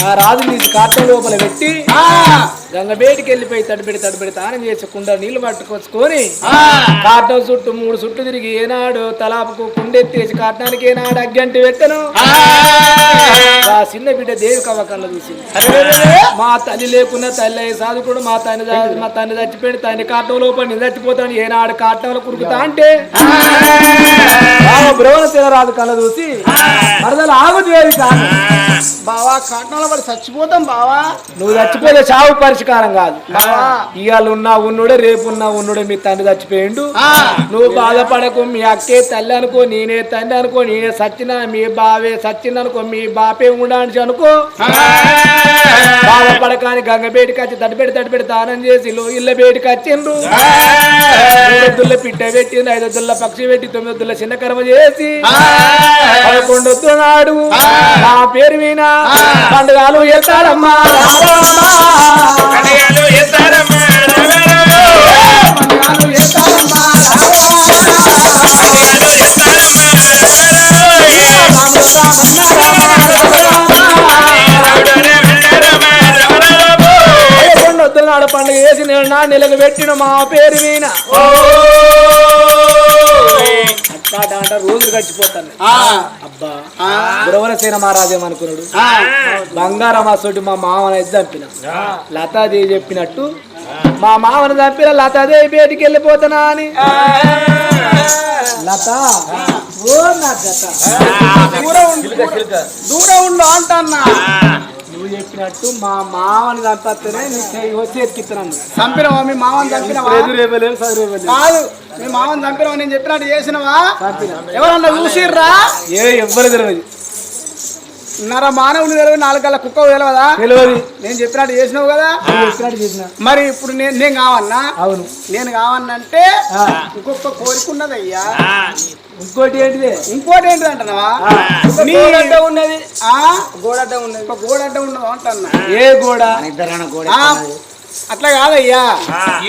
ఆ రాజు నీకు కాట్ట లోపల పెట్టి గంగ బయటికి వెళ్ళిపోయి తడిపెడి తడిపెడి తానం చేసుకుండా నీళ్ళు పట్టుకొచ్చుకొని కాటం చుట్టూ మూడు చుట్టూ తిరిగి ఏనాడు తలాపుకు కుండెత్తేసి కాటనానికి ఏనాడు అగ్గంటి పెట్టను. ఆ. చిన్న బిడ్డ దేవి కవ్వకల్లో చూసింది మా తల్లి లేకున్నా తల్లి అయ్యి సాధుకుడు మా తల్లి చా- మా తల్లి చచ్చిపోయి తల్లి కాటం లోపల నేను చచ్చిపోతాను ఏనాడు కాటంలో కురుకుతా అంటే బ్రవణ తినరాదు కళ్ళ చూసి మరదలు ఆగు దేవి కాదు. కాటనాల పడి చచ్చిపోతాం బావా. నువ్వు చచ్చిపోతే చావు పరిష్కారం కాదు. ఇవాళ ఉన్నా ఉన్నోడే రేపు ఉన్నా ఉన్నోడే మీ తండ్రి చచ్చిపోయిండు. నువ్వు బాధపడకు మీ అక్కే తల్లి అనుకో నేనే తండ్రి అనుకో నేనే సచ్చిన మీ బావే సచ్చిన అనుకో మీ బాపే ఉండాలని అనుకో. బాధపడకాని గంగ బయటికి వచ్చి తడిపెడి తడిపెడి దానం చేసి లో ఇళ్ళ బయటికి వచ్చిండ్రు. మూడొద్దుల పిట్ట పెట్టింది ఐదొద్దుల పక్షి పెట్టి తొమ్మిదొద్దుల చిన్న కర్మ చేసి. పదకొండొద్దు నాడు నా పేరు మీద. పండుగలు ఎత్తారమ్మా. పండుగలు పండుగ చేసి నేను నా నెలకు పెట్టిన మా పేరు మీద. అంట రోజులు గడిచిపోతాను అబ్బా. గురవరసేన మహారాజేం అనుకున్నాడు బంగారం అసోటి మా మామని చంపిన. లతాదేవి చెప్పినట్టు మా మామని చంపిన లతాదేవి బయటికి వెళ్ళిపోతానా అని. లత ఓ నా జత. దూరం ఉండు దూరం ఉండు అంటన్నా. నువ్వు చెప్పినట్టు మా మామని చంపేస్తేనే నీకు వచ్చి ఎత్తిస్తున్నాను చంపినవా మీ మామని చంపినవా? కాదు మీ మామని చంపినవా నేను చెప్పినట్టు చేసినవా? ఎవరన్నా చూసిర్రా? ఏ ఎవ్వరు తెలియదు నర మానవుని తెలియదు నాలుగు గల కుక్క తెలియదా తెలియదు నేను చెప్పినట్టు చేసినావు కదా? చెప్పినట్టు చేసిన. మరి ఇప్పుడు నేను నేను కావన్నా అవును. నేను కావన్నంటే. ఇంకొక కోరిక ఉన్నదయ్యా. ఇంకోటి ఏంటిది? ఇంకోటి ఏంటి అంటున్నావా? నీ గోడడ్డ ఉన్నది. ఆ? గోడడ్డ ఉన్నది. ఒక గోడడ్డ ఉన్నది అంటున్నా? ఏ గోడ? ఆ, అట్లా కాదయ్యా.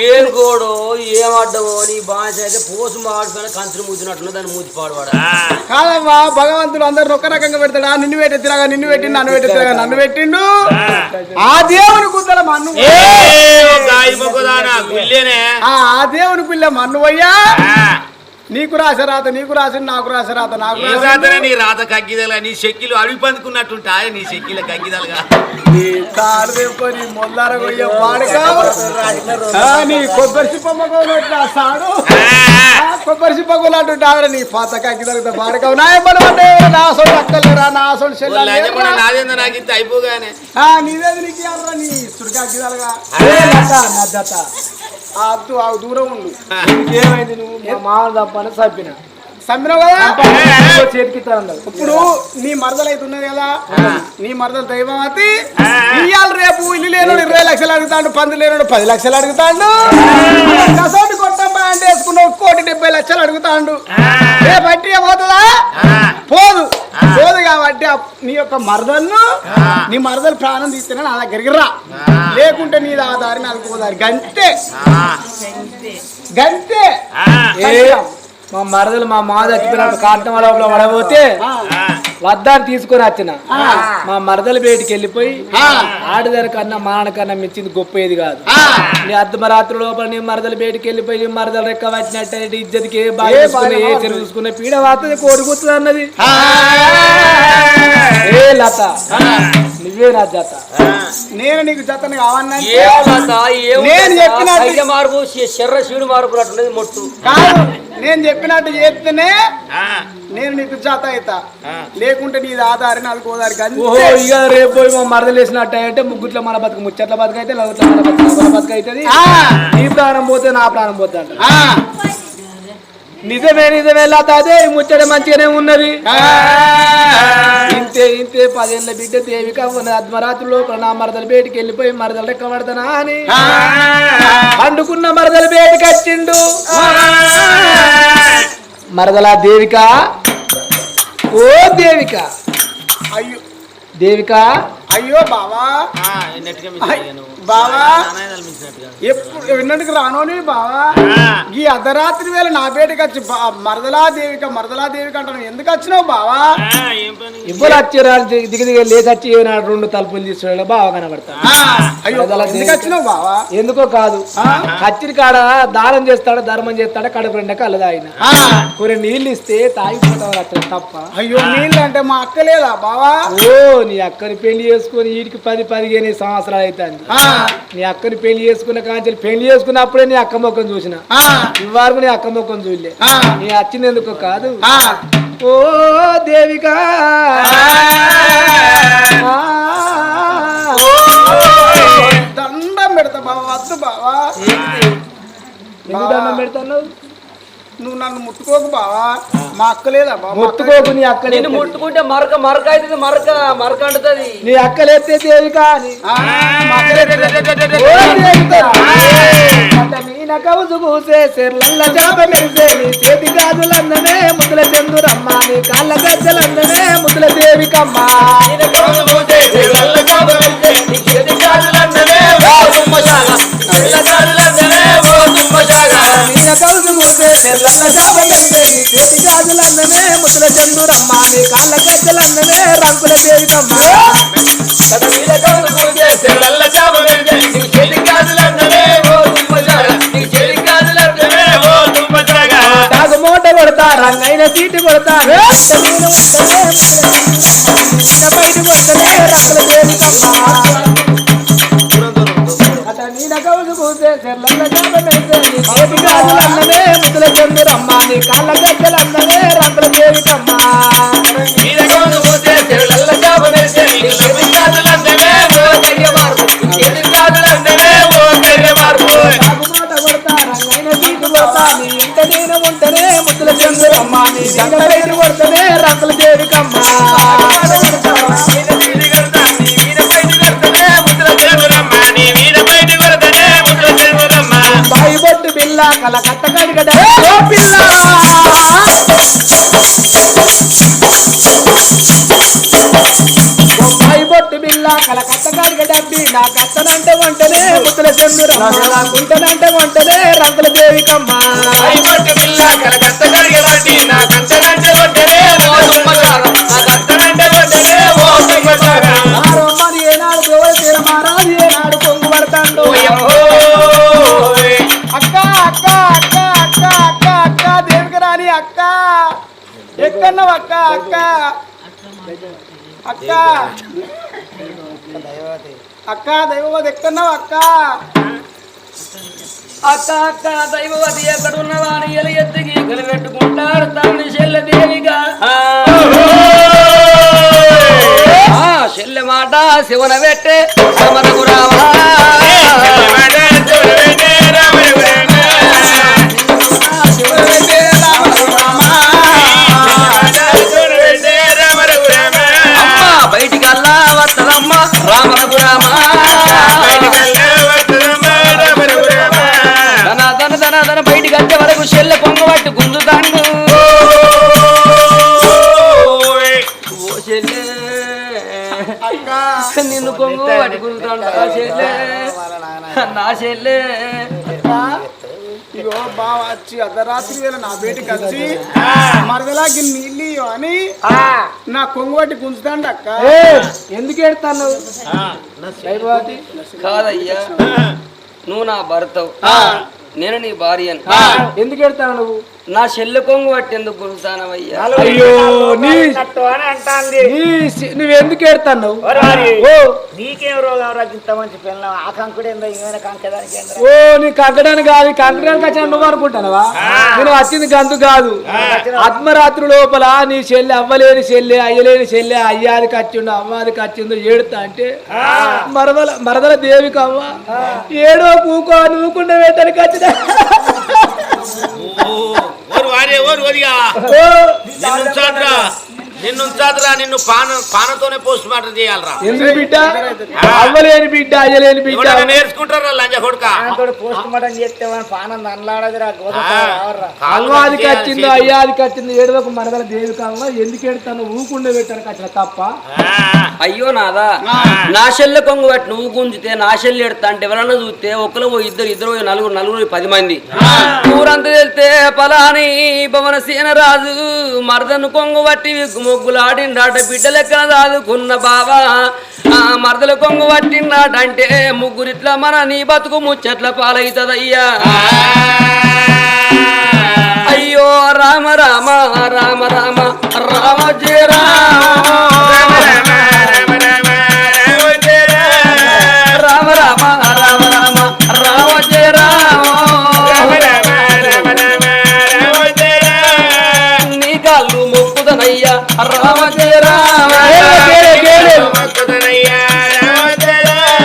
ఏం గోడో ఏం అడ్డమో నీ భాష అయితే పోసు మాడిపోయిన కంచులు మూసినట్లు దాన్ని మూతి పాడవాడ? కాదమ్మా భగవంతుడు అందరు ఒక రకంగా పెడతాడా? నిన్ను పెట్టి తిరగా నిన్ను పెట్టిండు నన్ను పెట్టి తిరగా నన్ను పెట్టిండు? ఆ. దేవుని కుద్దల మన్ను ఆ ఆ దేవుని పిల్ల మన్ను అయ్యా నీకు రాస రాత నీకు రాసి నాకు రాస రాత నాకు ఏ నీ రాత కగ్గిదలుగా నీ చెక్కిలు అడవి పందుకున్నట్టుంటాయి నీ చెక్కిల కగ్గిదలుగా? నీ నీ మొల్లార కొయ్య వాడకావు. ఆ, నీ కొబ్బరి సాడు? కొబ్బరి నీ పాత తగ్గుతా వాడకావు నా ఇబ్బంది అంటే నా సొంత అక్కలేరా నా లేరురా. నాదేందో నాకు ఇంత అయిపోగానే. ఆ, నీదేది నీకు నీ చుడుకా గిదాలుగా ఏ లత, నా జత. ఆ అద్దు ఆ దూరం ఉండు. ఏమైంది నువ్వు? మా మామ తప్పని చంపిన చంపినావు కదా? చేతికిస్తాను ఇప్పుడు నీ మరదలు అయితే ఉన్నది కదా నీ మరదలు దైవమతి ఇయ్యాలి రేపు ఇల్లు లేనుడు ఇరవై లక్షలు అడుగుతాడు పంది లేనుడు పది లక్షలు అడుగుతాడు. కసోటి కొట్టం ప్యాంట్ వేసుకున్నావు కోటి డెబ్బై లక్షలు అడుగుతాడు. రేపు బట్టి పోతుందా? పోదు. కాబట్టి నీ యొక్క మరదలను నీ మరదలు ప్రాణం తీస్తేనే నా దగ్గరికి రా. లేకుంటే నీ ఆ దారి నాకు పోదారి. గంతే. గంతే. మా మరదలు మా మామ చచ్చిపోయినట్టు కాటం లోపల పడబోతే వద్దాన్ని తీసుకొని వచ్చిన. మా మరదలు బయటికి వెళ్ళిపోయి ఆడదాని కన్నా మాన కన్నా మించింది గొప్ప ఏది కాదు. నీ అర్ధమరాత్రి లోపల నీ మరదలు బయటికి వెళ్ళిపోయి నీ మరదలు రెక్క వచ్చినట్టు ఇజ్జతికి ఏ బాగా ఏ చెరు చూసుకున్న పీడ వార్త కోడిపోతుంది అన్నది. ఏ లత నువ్వే నా జత. నేను నీకు జతను కావన్నా నేను సైజ మార్పు శర్ర శివుడు మార్పు అట్లున్నది మొట్టు. నేను చెప్పినట్టు చేస్తేనే నేను నీకు జాత అవుతా లేకుంటే నీది ఆధారి నాకు గోదారి ఓహో ఇక రేపు పోయి మా మరదలు వేసినట్టు అంటే ముగ్గుట్ల మన బతుకు ముచ్చట్ల బతుకు అయితే లగుట్ల మన బతుకు మన బతుకు అవుతుంది. నీ ప్రాణం పోతే నా ప్రాణం పోతే అంట నిజమే నిజమే లత. అదే ఈ ముచ్చట మంచిగానే ఉన్నది. ఇంతే ఇంతే పదేళ్ళ బిడ్డ దేవిక లోపల నా మరదలు బయటికి వెళ్ళిపోయి మరదలు లెక్క పడతానా అని. పండుకున్న మరదలు బయటికి వచ్చిండు. మరదలా దేవిక? ఓ దేవిక. అయ్యో. దేవిక? అయ్యో బావా. బావా. ఎప్పుడు విన్నటికి రానోని బావా. అర్ధరాత్రి వేళ నా పేటకి వచ్చి బా- మరదలా దేవిక మరదలా దేవిక అంటాను ఎందుకు వచ్చినావు బావా? ఆ, ఏం పని? ఇవ్వరు వచ్చారు దిగి దిగి లేచి వచ్చి ఏనాడు రెండు తలుపులు తీసుకురాడు? బాగా కనబడతా. ఆ, అయ్యో ఎందుకు వచ్చినావు బావా? ఎందుకో కాదు. కచ్చిరి కాడ దానం చేస్తాడు ధర్మం చేస్తాడు కడుపు రెండు కళ్ళు తాగిన ఆ, కొన్ని నీళ్ళు ఇస్తే తాగిపోతావు అట్లా తప్ప. అయ్యో నీళ్ళు అంటే మా అక్క లేదా బావా? ఓ నీ అక్కని పెళ్ళి చేసుకుని వీటికి పది పదిహేను సంవత్సరాలు అవుతుంది. ఆ, నీ అక్కని పెళ్ళి చేసుకున్న కాంచెలు పెళ్ళి చేసుకున్నప్పుడే నీ అక్క ముఖం చూసిన. ఆ, ఇవ్వరకు నీ అక్క ముఖం చూడలే. నీ వచ్చింది ఎందుకో కాదు. ఓ దేవిక. దండం పెడతా బావా వద్దు బావా. దండం పెడతావు నువ్వు నన్ను ముట్టుకోకు బావా మా అక్క లేదా బావా మా అక్క- ముట్టుకోకు నీ అక్క నిన్ను ముట్టుకుంటే మరక మరక అవుతుంది మరక మరక అంటుతుంది నీ అక్కలేస్తే దేవిక అని ఆ, మా అక్క లేదా? ఓ దేవిక అట్ట మీన చేప మెరిసే నీ చేతి గాజులందనే ముద్దుల చందురమ్మ నీ కాళ్ళ గజ్జలందనే ముద్దుల దేవికమ్మ మీన కవుసు పూసే సెర్లల్ల చేప మెరిసే నీ చేతి గాజులందనే ముద్దుల చందురమ్మ నీ కాళ్ళ గజ్జలందనే రంగుల దేవికమ్మ తాగు మూట కొడతా రంగైన సీటు కొడతా అట్ట మీన ఉంటనే ముద్దుల బయట కొడతనే రంగుల దేవికమ్మ కాళ్ళ గజ్జలన్నదే రంగుల దేవికమ్మ నేను ఉంటనే ముద్దుల చంద్రమ్మ నీ గంట బయట కొడతనే రంగుల దేవికమ్మ బాయి బొట్టు బిల్ల కల కట్ట కడిగడ. పిల్ల! బొట్టు బిల్ల కల కట్ట కడిగ డబ్బి నా కట్టనంటే వంటనే ముద్దుల చంద్రమ్మ నా కుంటనంటే వంటనే రంగుల దేవికమ్మ. ఆ అక్క అక్క. అక్క. అక్క దైవవది ఎక్కన్నావు అక్క? అక్క అక్క దైవవతి ఎక్కడున్నవా అని ఎలు ఎత్తికి పెట్టుకుంటారు తల్లి చెల్ల దేవిగా ఆ. చెల్లె మాట శివన పెట్టే సమరకు రావా బయటికి వచ్చే వరకు చెల్లె కొంగ పట్టి గుంజుతాండు నిన్ను కొంగు పట్టి చెల్లె నా చెల్లె ఇగో బావ వచ్చి అర్ధరాత్రి వేళ నా బేటికి వచ్చి మరదలాగి నీళ్ళు అని నా కొంగు పట్టి గుంజుతాండి అక్క. ఎందుకు ఏడుతాను కాదయ్యా. నువ్వు నా భర్తవు. నేను నీ భార్యను. ఎందుకు ఏడుతాను నువ్వు? నా చెల్లె కొంగు పట్టి ఎందుకు గుంజుతానవయ్యా అయ్యో నీ నీ సి- నువ్వు ఎందుకు ఏడుతాను ఓ. నీకేం రోగం ఇంత మంచి పిల్లలు ఆ కంకుడు ఏందో ఏమైనా కంకదానికి ఏందో. ఓ నీ కంకడానికి కాదు కంకడానికి వచ్చిన నువ్వు అనుకుంటానవా నేను వచ్చింది గంతు కాదు. ఆత్మరాత్రి లోపల నీ చెల్లె అవ్వలేని చెల్లె అయ్యలేని చెల్లె అయ్యాదికి వచ్చిండు అవ్వాదికి వచ్చిందో ఏడుతా అంటే మరదల మరదల దేవికి అవ్వ ఏడో పూకో నువ్వుకుండా పెట్టడానికి వచ్చిన ఓరు వారే ఓరు వదిగా ఓ నిన్ను ఉంచాడ్రా నిన్ను ఉంచాదురా నిన్ను పాన పానతోనే పోస్ట్ మార్టం చేయాలరా. ఎందుకు బిడ్డ? అవ్వలేని బిడ్డ అయ్యలేని బిడ్డ. నేర్చుకుంటారా లంజ కొడుక? పోస్ట్ మార్టం చేస్తే పానం అనలాడదు రా గోదరా అల్వాదికి వచ్చింది అయ్యాదికి వచ్చింది ఏడవకు మరదల దేవి కాలంలో ఎందుకు ఎడతాను ఊకుండా పెట్టాను వచ్చిన తప్ప. అయ్యో నాదా నా చెల్లె కొంగు పట్టి నువ్వు గుంజితే నా చెల్లి ఎడతా అంటే ఎవరన్నా చూస్తే ఒకరు ఓ ఇద్దరు ఇద్దరు ఓ నలుగురు నలుగురు పది మంది. ఊరంతా వెళ్తే పలాని భవన సీనరాజు మరదను కొంగు పట్టి మొగ్గులు బిడ్డలెక్క దాదుకున్న బావా. ఆ మరదల కొంగు పట్టిండాట ముగ్గురిట్ల మన నీ బతుకు ముచ్చట్ల పాలవుతుందయ్యా అయ్యో రామ రామ రామ రామ రామ జయ రామ.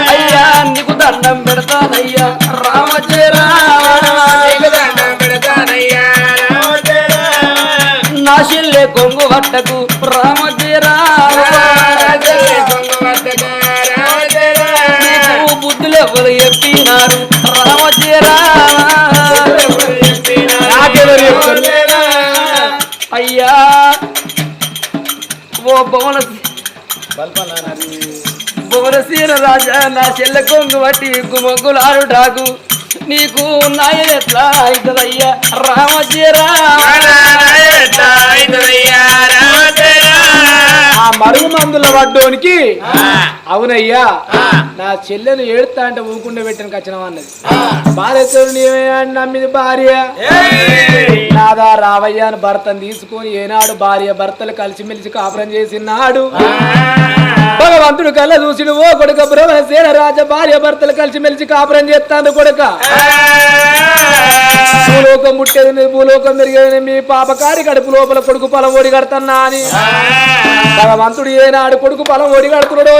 అయ్యా నీకు దండం పెడతానయ్యా రామ నా చెల్లె కొంగు వట్టకు రామ బుద్ధులు ఎవరు చెప్పినారు భవన భువనసీన రాజా నా చెల్ల కొంగు బట్టి డాగు నీకు నాయనెట్లా ఎట్లా అవుతుందయ్యా రామజీరా ఆ మరుగు మందుల పడ్డోనికి అవునయ్యా నా చెల్లెను ఏడుతా అంటే ఊకుండా పెట్టిన కచ్చనం అన్నది. భార్యతో నీవే అని నమ్మింది భార్య. నాదా రావయ్య అని భర్తను తీసుకొని ఏనాడు భార్య భర్తలు కలిసిమెలిసి కాపురం చేసినాడు. భగవంతుడు కళ్ళ చూసిన ఓ కొడుక బ్రహ్మసేన రాజ భార్య భర్తలు కలిసిమెలిసి కాపురం చేస్తాను కొడుక. భూలోకం పుట్టేది మీ భూలోకం పెరిగేది మీ పాపకారి కడుపు లోపల కొడుకు పొలం ఓడి కడతన్నా అని. భగవంతుడు ఏనాడు కొడుకు పొలం ఓడి కడుతున్నాడో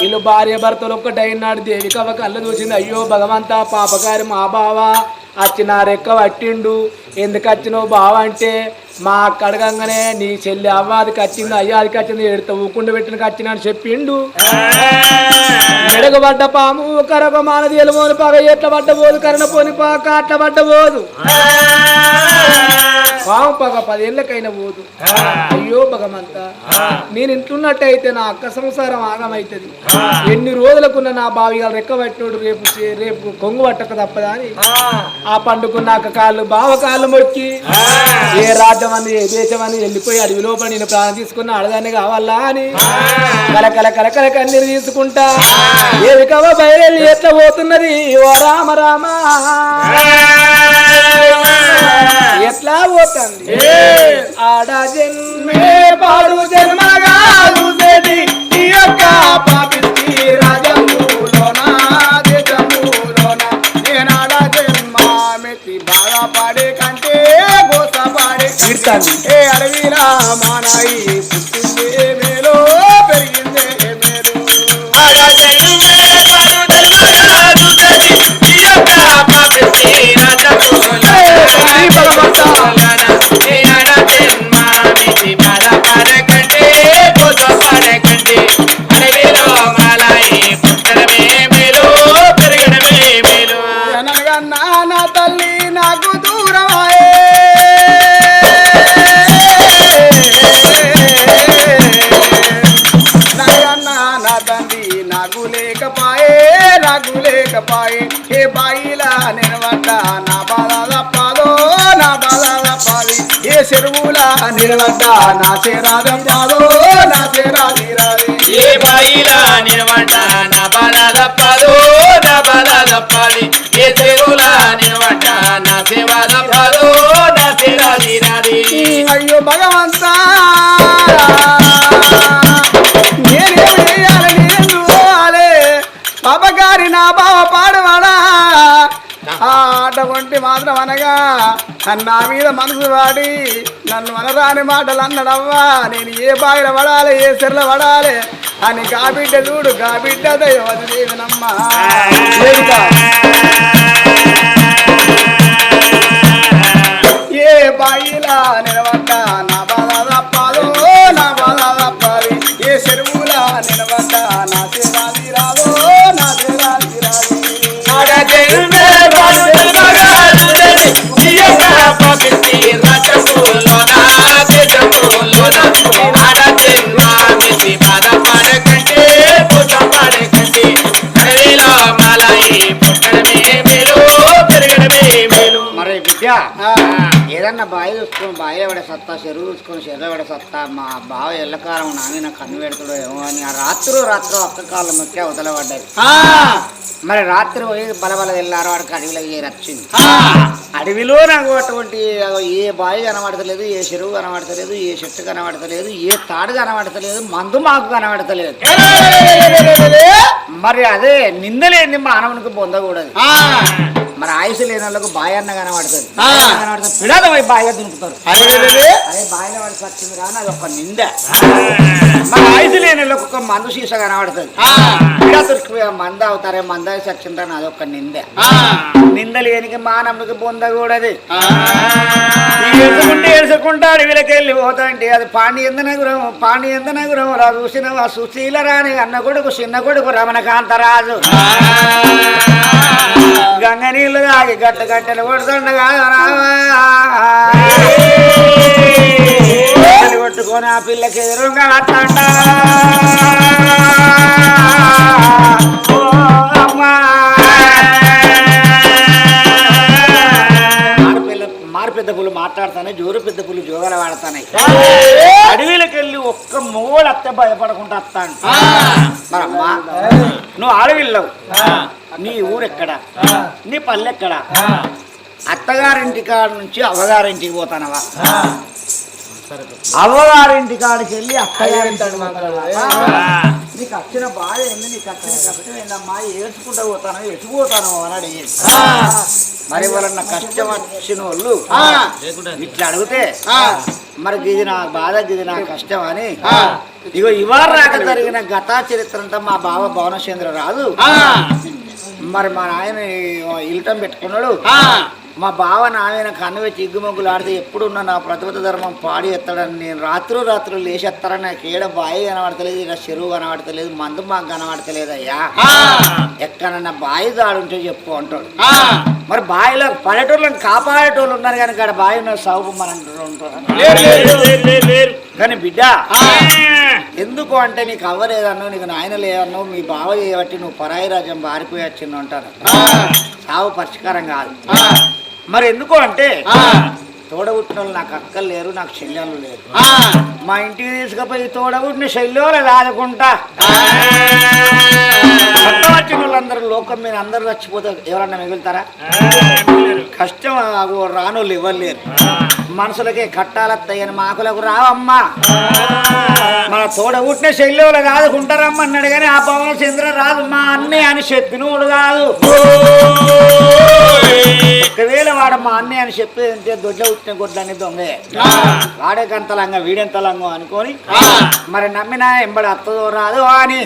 వీళ్ళు భార్య భర్తలు ఒక్కటైనాడు దేవిక ఒక కళ్ళ చూసింది అయ్యో భగవంతా పాపకారి మా బావ. అచ్చిన రెక్క పట్టిండు. ఎందుకు వచ్చినావు బావ అంటే మా అక్క అడగంగానే నీ చెల్లి అవ్వాదికి వచ్చింది అయ్యాదికి వచ్చింది ఎడత ఊకుండా పెట్టిన వచ్చిన అని చెప్పిండు. ఎడగబడ్డ పాము కరగ మానది ఎలుమోని పగ ఎట్ల పడ్డబోదు కరణ పోని పాక అట్ల పడ్డబోదు పాము పగ పదేళ్ళకైనా పోదు. అయ్యో భగవంత నేను ఇంట్లున్నట్టయితే నా అక్క సంసారం ఆగమైతుంది. ఎన్ని రోజులకున్న నా బావి గారు రెక్క పట్టినోడు రేపు రేపు కొంగు పట్టక తప్పదా అని. ఆ. పండుకున్న అక్క కాళ్ళు బావ కాళ్ళు మొక్కి ఏ రాజ్యం అని ఏ దేశం అని వెళ్ళిపోయి అడవి లోపల నేను ప్రాణం తీసుకున్న అడదాన్ని కావాలా అని. కలకల కలకల కన్నీరు తీసుకుంటా. ఏది కవ బయలు ఎట్లా పోతున్నది? ఓ రామ రామ. ఎట్లా పోతుంది? ఆడ జన్మే పాడు జన్మగా చూసేది ఈ యొక్క పాపిష్టి రాజములోన దేశములోన. నేనాడ జన్మ మెత్తి బాగా పాడే కంటే గోస పాడే ఏ అడవిలా మానాయి నాకు ఏ బాయిలా నిలవట నా బాధ తప్పదో నా బాధ తప్పాలి ఏ చెరువులా నిలవట నా చేరాదం పాదో నా చేరాది రాది ఏ బాయిలా నిలవట నా బాధ తప్పదు నా బాధ తప్పాలి ఒంటి వంటి మాత్రం అనగా నా మీద మనసు వాడి నన్ను అనరాని మాటలు అన్నడవ్వా నేను ఏ బాయిల పడాలి ఏ సెర్ల పడాలి అని గాబిడ్డ చూడు గాబిడ్డ దైవది దేవనమ్మా. ఏ బాయిలా ఏదన్నా బావి చూసుకొని బావి ఎవడ సత్తా చెరువు చూసుకొని చెరువు ఎవడ సత్తా మా బావ ఎల్లకాలం నాని నాకు కన్ను పెడతాడో ఏమో అని ఆ రాత్రి రాత్రి ఒక్క కాలం మొక్కి అవతల పడ్డది మరి రాత్రి పోయి బలబల వెళ్ళారు వాడికి అడవిలోకి చేరి వచ్చింది. అడవిలో నాకు అటువంటి ఏ బావి కనబడతలేదు ఏ చెరువు కనబడతలేదు ఏ చెట్టు కనబడతలేదు ఏ తాడు కనబడతలేదు మందు మాకు కనబడతలేదు. మరి అదే నిందలేంది మానవునికి పొందకూడదు. మరి ఆయుష్ లేని వాళ్ళకు బాయ్ అన్న కనబడుతుంది. బాయ్ కనబడుతుంది పిడాద బాయిగా దునుకుతారు అదే బాయిలో వాడికి వచ్చింది కానీ అది ఒక నింద. మరి ఆయుష్ లేని వాళ్ళకు ఒక మందు సీస కనబడుతుంది. పిడా దొరికి మంద అవుతారే మంద సచ్చిందని అది ఒక నింద. నింద లేనికి మానవునికి పొందకూడదు ఏడుచుకుంటే ఏడుచుకుంటా అడవిలోకి వెళ్ళి పోతాంటే అది పాండి ఎంత నగరం పాండి ఎంత నగరం రా చూసిన సుశీల రాని అన్న కొడుకు చిన్న కొడుకు రమణకాంతరాజు. గంగ నీళ్ళు తాగి గట్ట గట్టెలు కొడుతుండగా కొట్టుకొని ఆ పిల్లకి ఎదురుగా అట్టంట పెద్ద పులు మాట్లాడుతానే జోరు పెద్ద పులు జోగలు వాడతానే అడవిలోకి వెళ్ళి ఒక్క మూడు అత్తే భయపడకుండా వస్తాను మరమ్మా నువ్వు ఆడవిల్లవు. నీ ఊరెక్కడ? నీ పల్లెక్కడ? అత్తగారింటి కాడ నుంచి అవ్వగారింటికి పోతానవా? అవ్వగారింటి కాడికి వెళ్ళి అత్తగారింటికి పోతానవా? నీకు వచ్చిన బాధ ఏంది? నీకు వచ్చిన కష్టం ఏందమ్మా? ఏడ్చుకుంటూ పోతాను ఎటుపోతాను అని అడిగేది మరి వాళ్ళన్న కష్టం వచ్చిన వాళ్ళు ఇట్లా అడిగితే మరి గిది నా బాధ గిది నా కష్టం అని ఇగో ఇవాళ రాక జరిగిన గతా చరిత్ర అంతా మా బావ భువనచంద్ర రాదు మరి మా నాయన ఇల్టం పెట్టుకున్నాడు. మా బావ నాయన కన్ను పెట్టి ఇగ్గుమొగ్గులు ఆడితే ఎప్పుడున్న నా ప్రతిపద ధర్మం పాడి ఎత్తాడని నేను రాత్రు రాత్రులు లేచేస్తారని నాకు ఏడ బాయి కనబడతలేదు ఇక చెరువు కనబడతలేదు మందు మాకు కనబడతలేదు అయ్యా. ఎక్కడన్నా బాయి దాడుంటే చెప్పు అంటాడు. మరి బావిలో పల్లెటూళ్ళని కాపాడేటోళ్ళు ఉన్నారు కానీ ఇక్కడ బావి ఉన్న సౌపు మన ఉంటారు కానీ బిడ్డ ఎందుకు అంటే నీకు అవ్వలేదన్నావు నీకు నాయన లేదన్నావు మీ బావ చేయబట్టి నువ్వు పరాయి రాజ్యం పారిపోయి వచ్చిండు అంటారు సావు పరిష్కారం కాదు. మరి ఎందుకు అంటే తోడబుట్టిన వాళ్ళు నాకు అక్కలు లేరు నాకు చెల్లెళ్ళు లేరు. మా ఇంటికి తీసుకుపోయి తోడబుట్టిన చెల్లెలు లాదుకుంటా వచ్చిన వాళ్ళందరూ లోకం మీద అందరూ చచ్చిపోతే ఎవరన్నా మిగులుతారా? కష్టం రానోళ్ళు ఇవ్వలేరు మనుషులకే కట్టాలత్తయ్యని మాకులకు రావమ్మా. మన తోడ పుట్టిన శైలిలో కాదు అన్నాడు కానీ ఆ పవన చంద్ర రాదు మా అన్నయ్య అని చెప్పినోడు కాదు. ఒకవేళ వాడు మా అన్నయ్య అని చెప్పేది అంటే దొడ్ల పుట్టిన గొడ్లని దొంగే. లంగ వీడెంత వీడెంతలంగో అనుకొని మరి నమ్మినా ఎంబడి అత్తదో రాదు అని.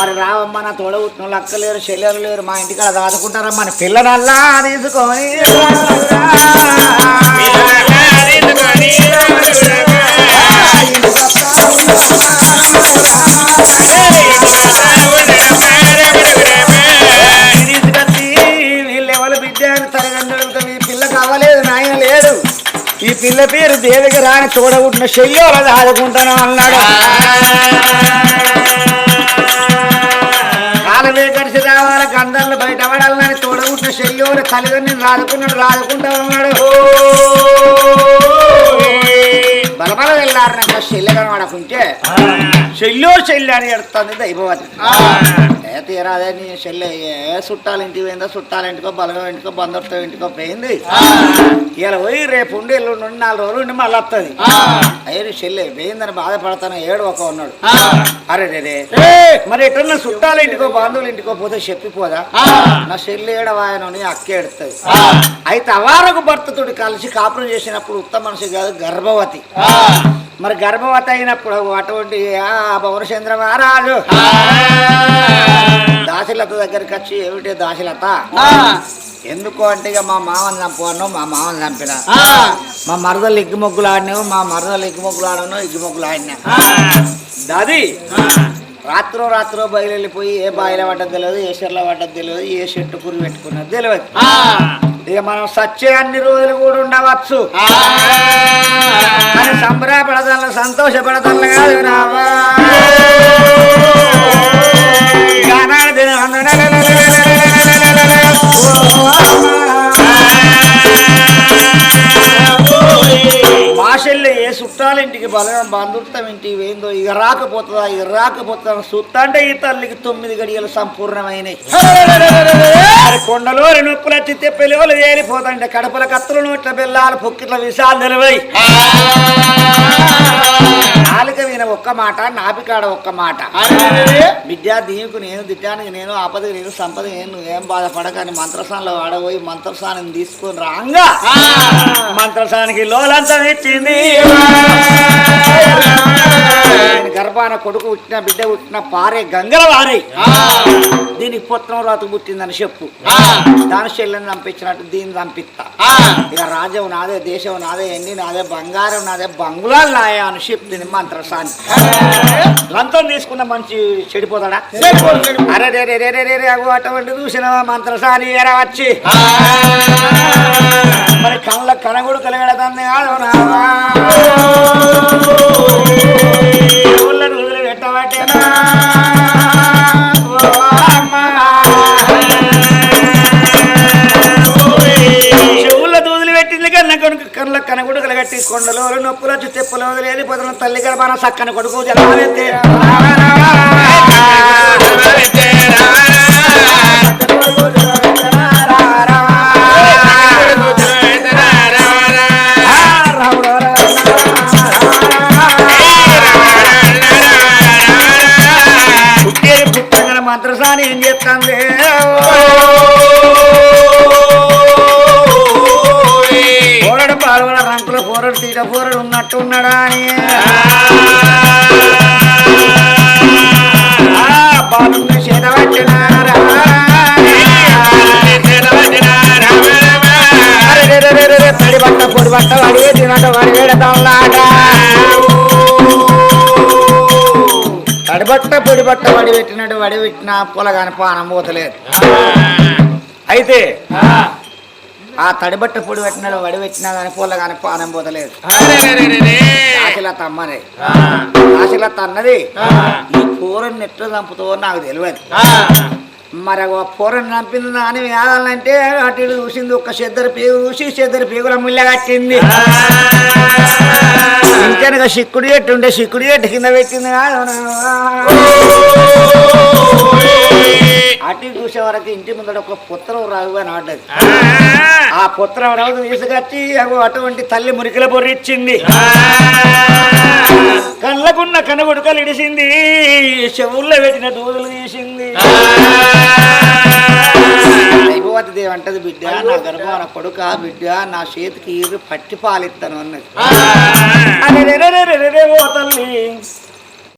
మరి రావమ్మ నా తోడ పుట్టిన వాళ్ళు అక్కలేరు చెల్లెలు లేరు మా ఇంటికాడ దాదుకుంటారమ్మా అని పిల్లనల్లా తీసుకొని ఈ పిల్ల కావలేదు ఈ పిల్ల పేరు దేవికి రాని చూడగుట్టిన చెయ్యో అది ఆదుకుంటాను అన్నాడు కాలమే కలిసి రావాలి గంధంలో బయట పడాలని చూడగుట్టిన చెయ్యోని తల్లిదండ్రులు రాదుకున్నాడు రాదుకుంటా వెళ్ళారనక చెల్లె కనబడకుంటే చెల్లో చెల్లి అని ఎడుతుంది దైవవతి. ఏ తీరాదే నీ చెల్లె ఏ చుట్టాల ఇంటికి పోయిందో చుట్టాల ఇంటికో బలగం ఇంటికో బంధుత్వం ఇంటికో పోయింది ఇలా పోయి రేపు ఉండి ఎల్లుండి ఉండి నాలుగు రోజులు ఉండి మళ్ళీ వస్తుంది అయ్యో చెల్లె పోయిందని బాధపడతాను ఏడు ఒక ఉన్నాడు. అరే రే మరి ఎటన్నా చుట్టాల ఇంటికో బంధువుల ఇంటికో పోతే చెప్పిపోదా? నా చెల్లి ఏడవాయనని అక్కే ఎడుతుంది అయితే అవారకు భర్తతోటి కలిసి కాపురం చేసినప్పుడు ఉత్తమ మనిషి కాదు గర్భవతి. మరి గర్భవతి అయినప్పుడు అటువంటి ఆ పౌరచంద్ర మహారాజు. దాశలత దగ్గరికి వచ్చి ఏమిటి దాశలత? ఎందుకు అంటే ఇక మా మామని చంపను మా మామని చంపిన. మా మరదలు ఇగ్గు మొగ్గులు ఆడినావు మా మరదలు ఇగ్గు మొగ్గులు ఆడను ఇగ్గు మొగ్గులు ఆడినా. దాది రాత్రో రాత్రో బయలు వెళ్ళిపోయి ఏ బాయిలో పడ్డది తెలియదు ఏ చెర్లో పడ్డది తెలియదు ఏ చెట్టు కురి పెట్టుకున్నది తెలియదు. ఇక మనం సచ్చే అన్ని రోజులు కూడా ఉండవచ్చు. కానీ సంబరపడతాను సంతోషపడతాను కాదు రావా దిన- భాషల్లో ఏ చుట్టాల ఇంటికి బలం బంధుత్వం ఇంటికి పోయిందో ఇక రాకపోతుందా ఇక రాకపోతుందా సుత్త అంటే ఈ తల్లికి తొమ్మిది గడియలు సంపూర్ణమైనవి కొండలో నొప్పులు వచ్చి తెప్పెలివలు వేలిపోతాంటే కడపల కత్తులు నోట్ల బెల్లాలు పొక్కిట్ల విషాలు నిలవై నాలుక విన ఒక్క మాట నాపికాడ ఒక్క మాట. విద్యా దీనికి నేను దిట్టానికి నేను ఆపదకి నేను సంపద నేను నువ్వేం బాధపడకని మంత్రస్థానంలో వాడబోయి మంత్రస్థానం తీసుకొని రాంగా. మంత్రస్థానానికి లోలంతం ఇచ్చింది గర్భాన కొడుకు పుట్టిన బిడ్డ పుట్టిన పారే గంగల వారే. దీనికి పుత్రం రాతు పుట్టిందని చెప్పు. దాని చెల్లెని చంపించినట్టు దీన్ని చంపిస్తా. ఇక రాజ్యం నాదే దేశం నాదే ఎండి నాదే బంగారం నాదే బంగుళాలు నాయా అని చెప్పింది మంత్రసాని. లంతం తీసుకున్న మంచి చెడిపోతాడా? అరే రే రే రే రే రే అటువంటి చూసిన మంత్రసాని ఎరా వచ్చి. మరి కళ్ళ కనగుడు కలిగడతాన్ని కాదు నావా. ఊళ్ళను దూదులు పెట్టింది కొడుకు కళ్ళ కనగుడు కలగట్టి కొండలో నొప్పులు వచ్చి తెప్పులు వదిలి తల్లి గర్భాన సక్కని కొడుకు జలాలెత్తే. పుట్టేది ఏం చేస్తుంది పోరడు పాల్గొన రంకుల పోరడు తీట పోరడు ఉన్నట్టు ఉన్నాడా అని. ఆ, పాలుంది చేతబట్టినారా? తడి బట్ట పొడి బట్ట వాడి తినట వాడి వేడతాంలాట తడిబట్ట పొడి బట్ట వడి పెట్టినట్టు వడి పెట్టిన పొలగాని పానం పోతలేదు. అయితే ఆ. తడిబట్ట పొడి పెట్టినాడు వడి పెట్టినా కానీ పొలగాని పానం పోతలేదు. ఆశలత అమ్మనే. ఆశలత అన్నది ఈ కూరని ఎట్లా చంపుతావో నాకు తెలియదు. మరి ఆ పూరని చంపింది అని వేయాలంటే అటు ఇటు చూసింది ఒక చెద్దరు పేగు చూసి చెద్దరు పేగుల ముళ్ళ కట్టింది. ఇంకనక సిక్కుడు చెట్టు ఉంటే సిక్కుడు చెట్టు కింద పెట్టింది? అటు చూసే వరకు ఇంటి ముందర ఒక పుత్రం రావు అని ఆడ్డది ఆ. పుత్రం రావు తీసుకొచ్చి అటువంటి తల్లి మురికిల పొర్రిచ్చింది కళ్ళకున్న కనబుడుకలు ఇడిసింది. చెవుల్లో పెట్టిన దూదులు తీసింది. దైవవతి దేవి అంటది బిడ్డ నా గర్భాన కొడుక బిడ్డ నా చేతికి పట్టి పాలిస్తాను అన్నది.